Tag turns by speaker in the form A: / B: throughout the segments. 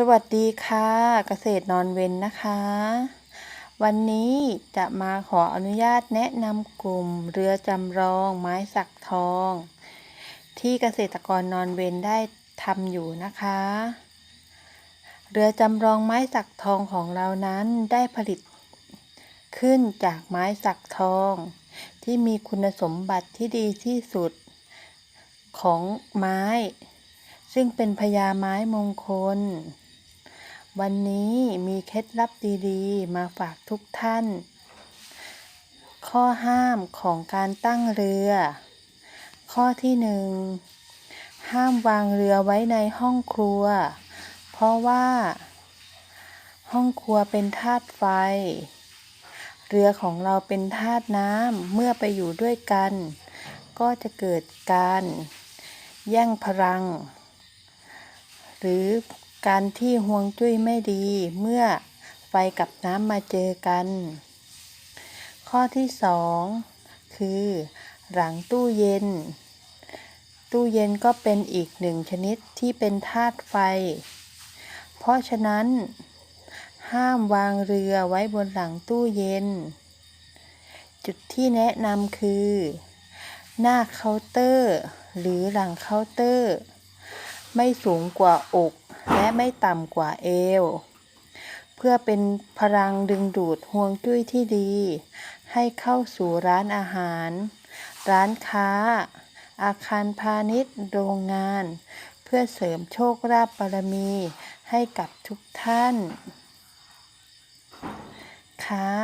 A: สวัสดีค่ะเกษตรนอนเวนนะคะ วันนี้จะมาขออนุญาตแนะนำกลุ่มเรือจำลองไม้สักทอง ที่เกษตรกรนอนเวนได้ทำอยู่นะคะ เรือจำลองไม้สักทองของเรานั้นได้ผลิตขึ้นจากไม้สักทอง ที่มีคุณสมบัติที่ดีที่สุดของไม้ ซึ่งเป็นพญาไม้มงคล วันนี้มีเคล็ดลับดีๆ มาฝากทุกท่าน ข้อห้ามของการตั้งเรือ ข้อที่หนึ่งห้ามวางเรือไว้ในห้องครัว เพราะว่า ห้องครัวเป็นธาตุไฟ เรือของเราเป็นธาตุน้ำเมื่อไปอยู่ด้วยกัน ก็จะเกิดการ แย่งพลัง หรือ การที่ห่วงจุ้ยไม่ดีเมื่อไฟกับน้ำมาเจอกัน ข้อที่สองคือ หลังตู้เย็น ตู้เย็นก็เป็นอีกหนึ่งชนิดที่เป็นธาตุไฟ เพราะฉะนั้น ห้ามวางเรือไว้บนหลังตู้เย็น จุดที่แนะนำคือ หน้าเคาน์เตอร์ หรือหลังเคาน์เตอร์ ไม่สูงกว่าอก และไม่ต่ำกว่าเอว เพื่อเป็นพลังดึงดูดห่วงจุ้ยที่ดี ให้เข้าสู่ร้านอาหาร ร้านค้า อาคารพาณิชย์ โรงงาน เพื่อเสริมโชคลาภบารมีให้กับทุกท่าน ค่ะ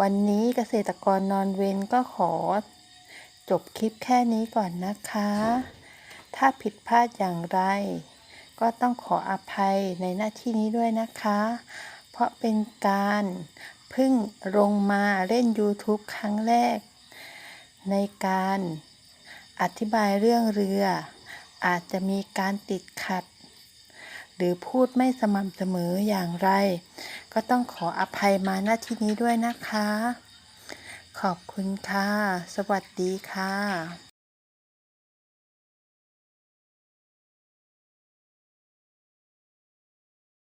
A: วันนี้เกษตรกรนอนเวรก็ขอ จบคลิปแค่นี้ก่อนนะคะ ถ้าผิดพลาดอย่างไร ก็ต้องขออภัยในหน้าที่นี้ด้วยนะคะ เพราะเป็นการเพิ่งลงมาเล่น YouTube ครั้งแรก ในการอธิบายเรื่องเรือ อาจจะมีการติดขัด หรือพูดไม่สม่ำเสมออย่างไร ก็ต้องขออภัยมาหน้าที่นี้ด้วยนะคะ ขอบคุณค่ะ สวัสดีค่ะ